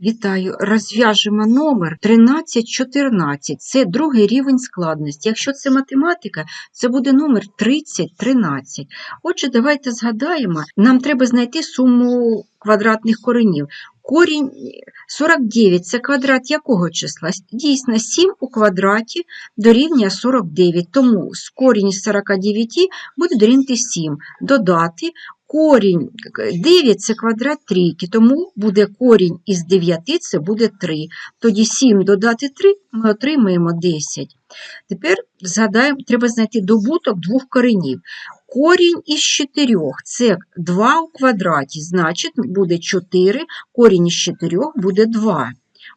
Вітаю! Розв'яжемо номер 1314. Це другий рівень складності. Якщо це математика, це буде номер 3013. Отже, давайте згадаємо, нам треба знайти суму квадратних коренів. Корінь 49 це квадрат якого числа? Дійсно, 7 у квадраті дорівнює 49, тому з корінь 49 буде дорівнювати 7. Додати корінь 9 це квадрат трійки, тому буде корінь із 9 це буде 3. Тоді 7 додати 3 ми отримаємо 10. Тепер згадаємо, треба знайти добуток двох коренів. Корінь із 4 це 2 у квадраті, значить буде 4, корінь із 4 буде 2.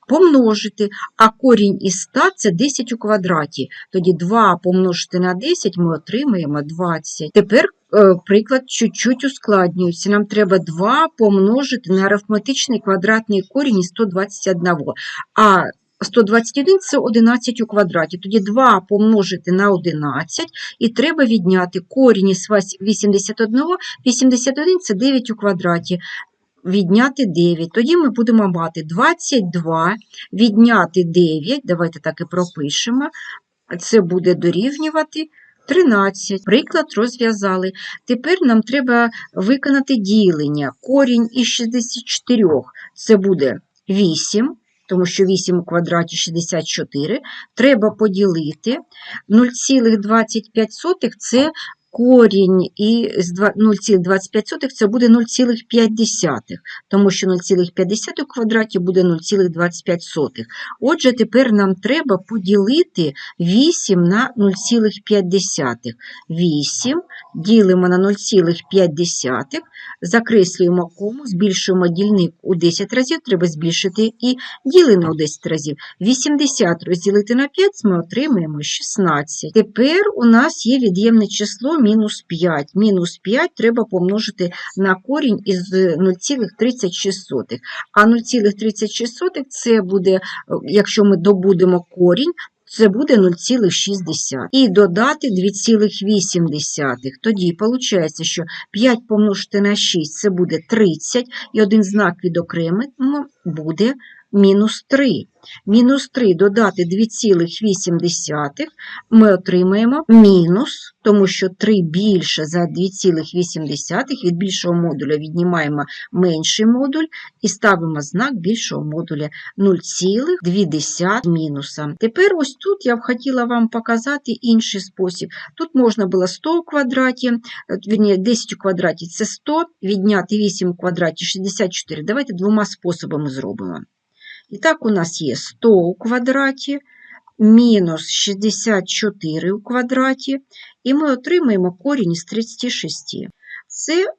Помножити, а корінь із 100 це 10 у квадраті. Тоді 2 помножити на 10 ми отримаємо 20. Тепер е, приклад чуть-чуть ускладнюється. Нам треба 2 помножити на арифметичний квадратний корінь із 121. А 121 це 11 у квадраті. Тоді 2 помножити на 11 і треба відняти корінь із 81. 81 це 9 у квадраті. Відняти 9. Тоді ми будемо мати 22, відняти 9, давайте так і пропишемо. Це буде дорівнювати 13. Приклад розв'язали. Тепер нам треба виконати ділення. Корінь із 64 це буде 8 тому що 8 у квадраті 64, треба поділити 0,25 це корінь і 0,25 це буде 0,5, тому що 0,5 у квадраті буде 0,25. Отже, тепер нам треба поділити 8 на 0,5. 8 ділимо на 0,5, закреслюємо кому, збільшуємо дільник у 10 разів, треба збільшити і ділимо у 10 разів. 80 розділити на 5 ми отримаємо 16. Тепер у нас є від'ємне число мінус 5. Мінус 5 треба помножити на корінь із 0,36. А 0,36 це буде, якщо ми добудемо корінь, це буде 0,6. І додати 2,8. Тоді виходить, що 5 помножити на 6 це буде 30, і один знак відокремимо буде мінус 3. Мінус 3 додати 2,8 ми отримаємо мінус, тому що 3 більше за 2,8, від більшого модуля віднімаємо менший модуль і ставимо знак більшого модуля 0,2 мінуса. Тепер ось тут я б хотіла вам показати інший спосіб. Тут можна було 100 у квадраті, вірні, 10 у квадраті це 100, відняти 8 у квадраті 64. Давайте двома способами зробимо. І так, у нас є 100 у квадраті, мінус 64 у квадраті, і ми отримаємо корінь із 36. Це,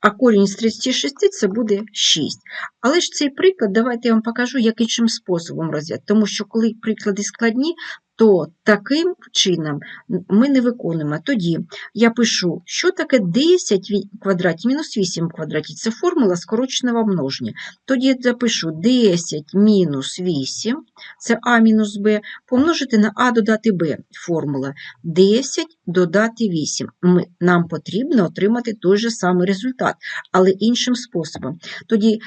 а корінь з 36 це буде 6. Але ж цей приклад, давайте я вам покажу, як іншим способом розв'язати. Тому що, коли приклади складні, то таким чином ми не виконуємо. Тоді я пишу, що таке 10 в квадраті мінус 8 в квадраті. Це формула скороченого множення. Тоді я запишу 10 мінус 8, це А мінус Б, помножити на А додати Б формула. 10 додати 8. Ми, Нам потрібно отримати той же самий результат, але іншим способом. Тоді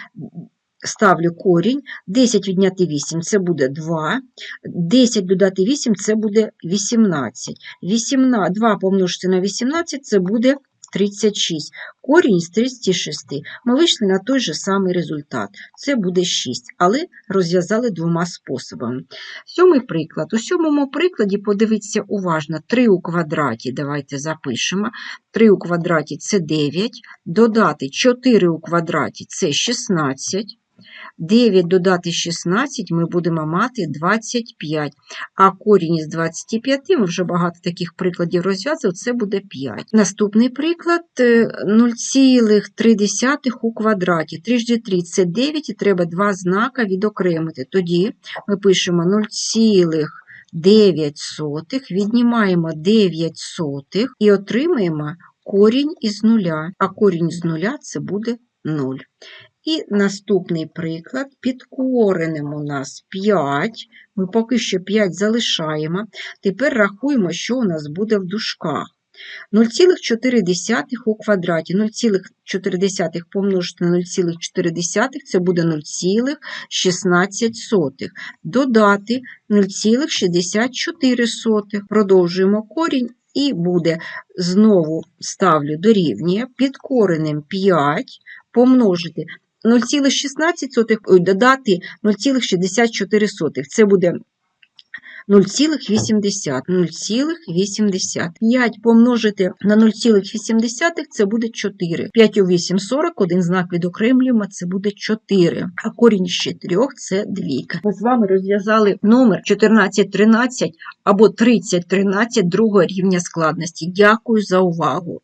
ставлю корінь, 10 відняти 8 це буде 2, 10 додати 8 це буде 18. 18 2 помножити на 18 це буде 36. Корінь з 36. Ми вийшли на той же самий результат. Це буде 6, але розв'язали двома способами. Сьомий приклад. У сьомому прикладі, подивіться уважно, 3 у квадраті, давайте запишемо. 3 у квадраті це 9, додати 4 у квадраті це 16. 9 додати 16 ми будемо мати 25, а корінь із 25, ми вже багато таких прикладів розв'язували, це буде 5. Наступний приклад 0,3 е, у квадраті. 3 3 це 9, і треба два знака відокремити. Тоді ми пишемо 0,9, віднімаємо 9 сотих і отримаємо корінь із нуля, а корінь з нуля це буде 0. І наступний приклад під коренем у нас 5. Ми поки що 5 залишаємо. Тепер рахуємо, що у нас буде в дужках. 0,4 у квадраті. 0,4 помножити на 0,4 це буде 0,16. Додати 0,64. Продовжуємо корінь і буде знову ставлю дорівнює під коренем 5 помножити 0,16, ой, додати 0,64. Це буде 0,80. 0,80. 5 помножити на 0,8 це буде 4. 5 у 8 – 40, один знак відокремлюємо, це буде 4. А корінь з 4 – це двійка. Ми з вами розв'язали номер 1413 або 3013 другого рівня складності. Дякую за увагу.